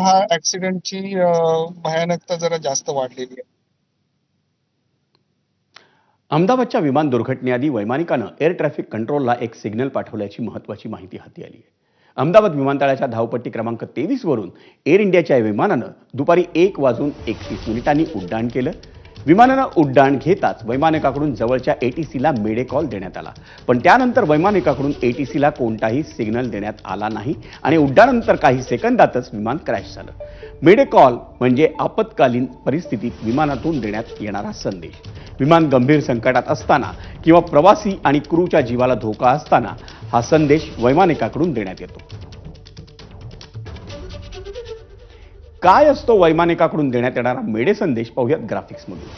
हा ऍक्सिडेंटची भयानकता जरा जास्त वाढलेली आहे. अहमदाबादच्या विमान दुर्घटनेआधी वैमानिकानं एअर ट्रॅफिक कंट्रोलला एक सिग्नल पाठवल्याची महत्वाची माहिती हाती आली आहे. अहमदाबाद विमानतळाच्या धावपट्टी क्रमांक तेवीस वरून एअर इंडियाच्या या विमानानं दुपारी एक वाजून एकतीस मिनिटांनी उड्डाण केलं. विमानानं उड्डाण घेताच वैमानिकाकडून जवळच्या एटीसीला मेडे कॉल देण्यात आला. पण त्यानंतर वैमानिकाकडून एटीसीला कोणताही सिग्नल देण्यात आला नाही आणि उड्डाणानंतर काही सेकंदातच विमान क्रॅश झालं. मेडे कॉल म्हणजे आपत्कालीन परिस्थितीत विमानातून देण्यात येणारा संदेश. विमान गंभीर संकटात असताना किंवा प्रवासी आणि क्रूच्या जीवाला धोका असताना हा संदेश वैमानिकाकडून देण्यात येतो. काय असतो वैमानिकाकडून देण्यात येणारा मेडे संदेश? पाहूयात ग्राफिक्समधून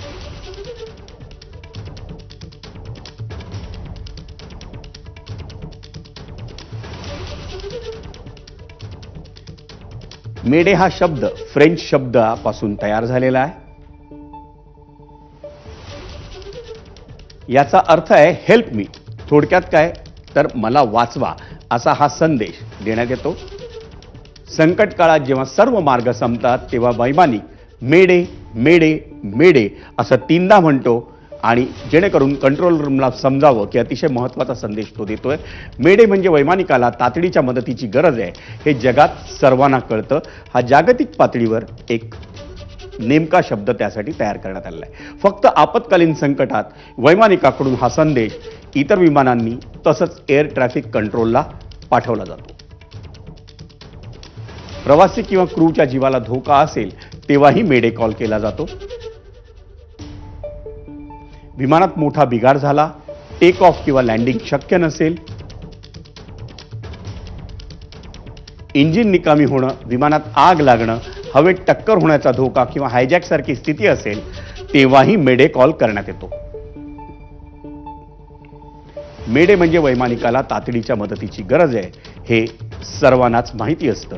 मेडे हा शब्द फ्रेंच शब्दापासून तयार झालेला आहे. याचा अर्थ आहे हेल्प मी थोडक्यात काय? तर मला वाचवा असा हा संदेश देण्यात येतो. संकट काळात जेव्हा सर्व मार्ग संपतात तेव्हा वैमानिक मेडे मेडे मेडे असं तीनदा म्हणतो आणि जेणेकरून कंट्रोल रूमला समजावं की अतिशय महत्त्वाचा संदेश तो देतोय. मेडे म्हणजे वैमानिकाला तातडीच्या मदतीची गरज आहे. हे जगात सर्वांना कळतं. हा जागतिक पातळीवर एक नेमका शब्द त्यासाठी तयार करण्यात आलेला आहे. फक्त आपत्कालीन संकटात वैमानिकाकडून हा संदेश इतर विमानांनी तसंच एअर ट्रॅफिक कंट्रोलला पाठवला जातो. प्रवासी किंवा क्रूच्या जीवाला धोका असेल तेव्हाही मेडे कॉल केला जातो. विमानात मोठा बिघाड झाला टेक ऑफ किंवा लँडिंग शक्य नसेल. इंजिन निकामी होणं विमानात आग लागणं हवेत टक्कर होण्याचा धोका किंवा हायजॅक सारखी स्थिती असेल तेव्हाही मेडे कॉल करण्यात येतो. मेडे म्हणजे वैमानिकाला तातडीच्या मदतीची गरज आहे हे सर्वांनाच माहिती असतं.